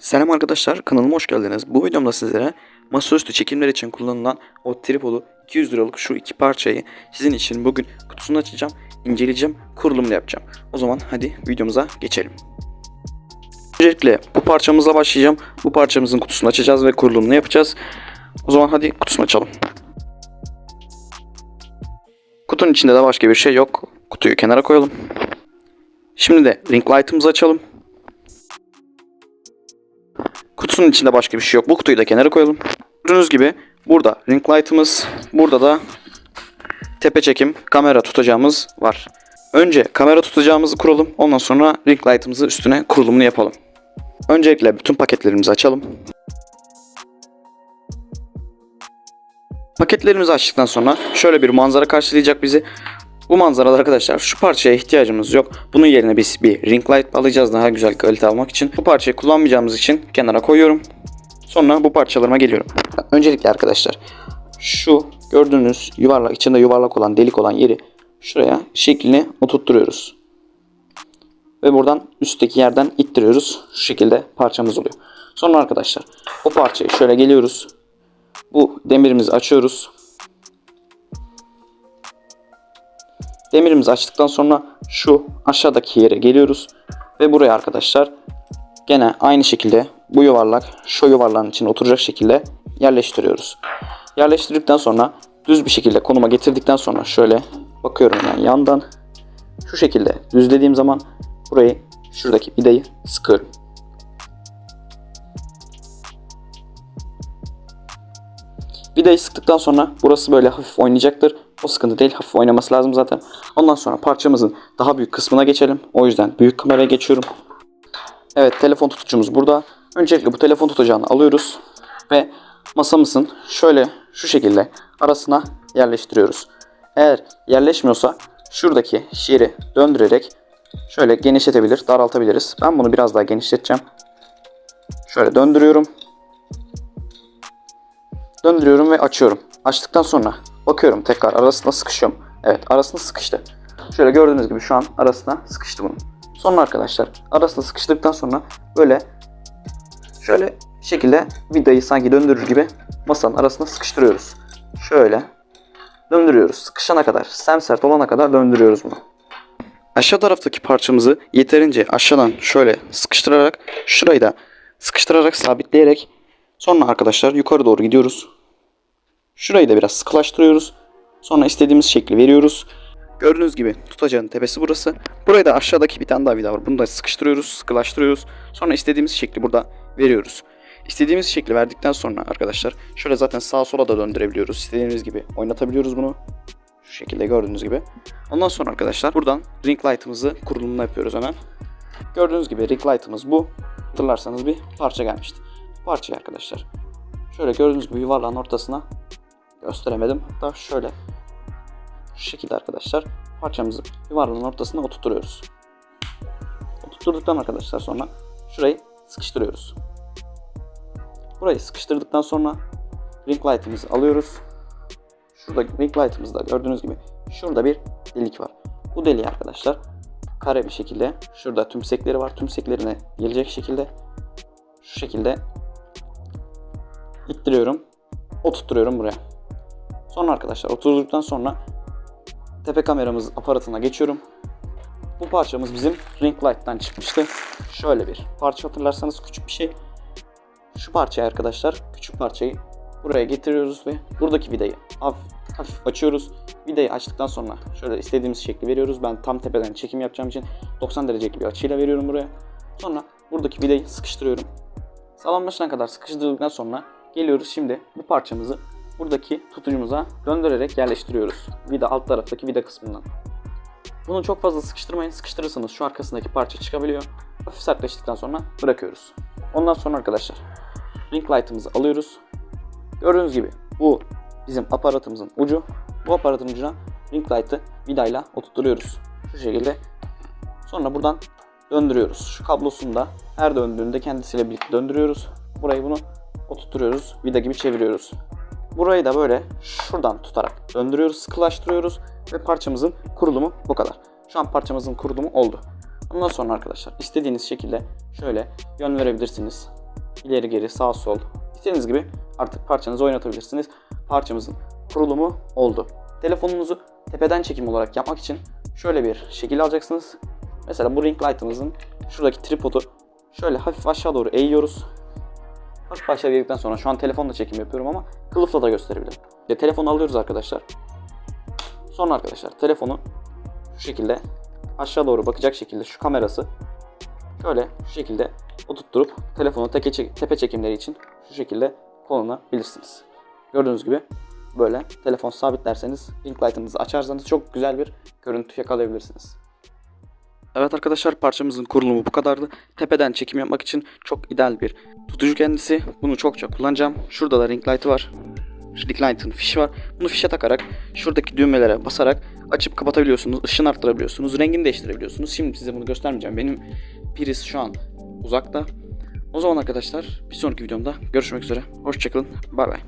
Selam arkadaşlar kanalıma hoş geldiniz. Bu videomda sizlere masaüstü çekimler için kullanılan o tripodu 200 liralık şu iki parçayı sizin için bugün kutusunu açacağım, inceleyeceğim, kurulumunu yapacağım. O zaman hadi videomuza geçelim. Öncelikle bu parçamızla başlayacağım. Bu parçamızın kutusunu açacağız ve kurulumunu yapacağız. O zaman hadi kutusunu açalım. Kutunun içinde de başka bir şey yok. Kutuyu kenara koyalım. Şimdi de ring light'ımızı açalım. Kutunun içinde başka bir şey yok. Bu kutuyu da kenara koyalım. Gördüğünüz gibi burada ring light'ımız, burada da tepe çekim kamera tutacağımız var. Önce kamera tutacağımızı kuralım. Ondan sonra ring light'ımızı üstüne kurulumunu yapalım. Öncelikle bütün paketlerimizi açalım. Paketlerimizi açtıktan sonra şöyle bir manzara karşılayacak bizi. Bu manzarada arkadaşlar şu parçaya ihtiyacımız yok. Bunun yerine biz bir ring light alacağız daha güzel kalite almak için. Bu parçayı kullanmayacağımız için kenara koyuyorum. Sonra bu parçalarıma geliyorum. Öncelikle arkadaşlar şu gördüğünüz yuvarlak içinde yuvarlak olan delik olan yeri şuraya şeklini oturtturuyoruz. Ve buradan üstteki yerden ittiriyoruz. Şu şekilde parçamız oluyor. Sonra arkadaşlar bu parçayı şöyle geliyoruz. Bu demirimizi açıyoruz. Demirimizi açtıktan sonra şu aşağıdaki yere geliyoruz. Ve buraya arkadaşlar gene aynı şekilde bu yuvarlak şu yuvarlağın içine oturacak şekilde yerleştiriyoruz. Yerleştirdikten sonra düz bir şekilde konuma getirdikten sonra şöyle bakıyorum yani yandan şu şekilde düzlediğim zaman burayı şuradaki vidayı sıkıyorum. Vidayı sıktıktan sonra burası böyle hafif oynayacaktır. O sıkıntı değil. Hafif oynaması lazım zaten. Ondan sonra parçamızın daha büyük kısmına geçelim. O yüzden büyük kameraya geçiyorum. Evet telefon tutucumuz burada. Öncelikle bu telefon tutacağını alıyoruz. Ve masamızın şöyle şu şekilde arasına yerleştiriyoruz. Eğer yerleşmiyorsa şuradaki yeri döndürerek şöyle genişletebilir, daraltabiliriz. Ben bunu biraz daha genişleteceğim. Şöyle döndürüyorum. Döndürüyorum ve açıyorum. Açtıktan sonra bakıyorum tekrar arasına sıkışıyorum. Evet arasına sıkıştı. Şöyle gördüğünüz gibi şu an arasına sıkıştı bunun. Sonra arkadaşlar arasına sıkıştıktan sonra böyle şöyle şekilde vidayı sanki döndürür gibi masanın arasına sıkıştırıyoruz. Şöyle döndürüyoruz. Sıkışana kadar, semsert olana kadar döndürüyoruz bunu. Aşağı taraftaki parçamızı yeterince aşağıdan şöyle sıkıştırarak şurayı da sıkıştırarak sabitleyerek sonra arkadaşlar yukarı doğru gidiyoruz. Şurayı da biraz sıkılaştırıyoruz. Sonra istediğimiz şekli veriyoruz. Gördüğünüz gibi tutacağın tepesi burası. Buraya da aşağıdaki bir tane daha vida var. Bunu da sıkıştırıyoruz, sıkılaştırıyoruz. Sonra istediğimiz şekli burada veriyoruz. İstediğimiz şekli verdikten sonra arkadaşlar şöyle zaten sağa sola da döndürebiliyoruz. İstediğimiz gibi oynatabiliyoruz bunu. Şu şekilde gördüğünüz gibi. Ondan sonra arkadaşlar buradan ring light'ımızı kurulumunu yapıyoruz hemen. Gördüğünüz gibi ring light'ımız bu. Hatırlarsanız bir parça gelmişti. Parçayı arkadaşlar şöyle gördüğünüz gibi yuvarlağın ortasına gösteremedim. Hatta şöyle şu şekilde arkadaşlar parçamızı yuvarlağın ortasına oturtuyoruz. Oturturduktan arkadaşlar sonra şurayı sıkıştırıyoruz. Burayı sıkıştırdıktan sonra ring light'ımızı alıyoruz. Şurada ring light'ımızda gördüğünüz gibi şurada bir delik var. Bu deliği arkadaşlar kare bir şekilde şurada tümsekleri var. Tümseklerine gelecek şekilde şu şekilde ittiriyorum. Oturtuyorum buraya. Sonra arkadaşlar oturduktan sonra tepe kameramız aparatına geçiyorum. Bu parçamız bizim ring light'tan çıkmıştı. Şöyle bir parça hatırlarsanız küçük bir şey. Şu parçayı arkadaşlar küçük parçayı buraya getiriyoruz ve buradaki vidayı hafif, hafif açıyoruz. Vidayı açtıktan sonra şöyle istediğimiz şekli veriyoruz. Ben tam tepeden çekim yapacağım için 90 derecelik bir açıyla veriyorum buraya. Sonra buradaki vidayı sıkıştırıyorum. Sağlam başına kadar sıkıştırdıktan sonra geliyoruz şimdi bu parçamızı buradaki tutucumuza döndürerek yerleştiriyoruz. Vida alt taraftaki vida kısmından. Bunu çok fazla sıkıştırmayın. Sıkıştırırsanız şu arkasındaki parça çıkabiliyor. Hafif sertleştikten sonra bırakıyoruz. Ondan sonra arkadaşlar ring light'ımızı alıyoruz. Gördüğünüz gibi bu bizim aparatımızın ucu. Bu aparatın ucuna ring light'ı vidayla oturtuyoruz. Şu şekilde. Sonra buradan döndürüyoruz. Şu kablosunu da her döndüğünde kendisiyle birlikte döndürüyoruz. Burayı bunu oturtuyoruz. Vida gibi çeviriyoruz. Burayı da böyle şuradan tutarak döndürüyoruz, sıkılaştırıyoruz ve parçamızın kurulumu bu kadar. Şu an parçamızın kurulumu oldu. Ondan sonra arkadaşlar istediğiniz şekilde şöyle yön verebilirsiniz. ileri geri sağ sol istediğiniz gibi artık parçanızı oynatabilirsiniz. Parçamızın kurulumu oldu. Telefonunuzu tepeden çekim olarak yapmak için şöyle bir şekil alacaksınız. Mesela bu ring light'ımızın şuradaki tripodu şöyle hafif aşağı doğru eğiyoruz. Hafif aşağı eğdikten sonra şu an telefonla çekim yapıyorum ama kılıfla da gösterebilirim. İşte telefonu alıyoruz arkadaşlar. Sonra arkadaşlar telefonu şu şekilde aşağı doğru bakacak şekilde şu kamerası şöyle şu şekilde oturtturup telefonu teke çek- tepe çekimleri için şu şekilde kullanabilirsiniz. Gördüğünüz gibi böyle telefon sabitlerseniz ring light'ınızı açarsanız çok güzel bir görüntü yakalayabilirsiniz. Evet arkadaşlar parçamızın kurulumu bu kadardı. Tepeden çekim yapmak için çok ideal bir tutucu kendisi. Bunu çokça kullanacağım. Şurada da ring light'ı var. Ring light'ın fişi var. Bunu fişe takarak şuradaki düğmelere basarak açıp kapatabiliyorsunuz. ışın arttırabiliyorsunuz. Rengini değiştirebiliyorsunuz. Şimdi size bunu göstermeyeceğim. Benim piris şu an uzakta. O zaman arkadaşlar bir sonraki videomda görüşmek üzere. Hoşçakalın. Bay bay.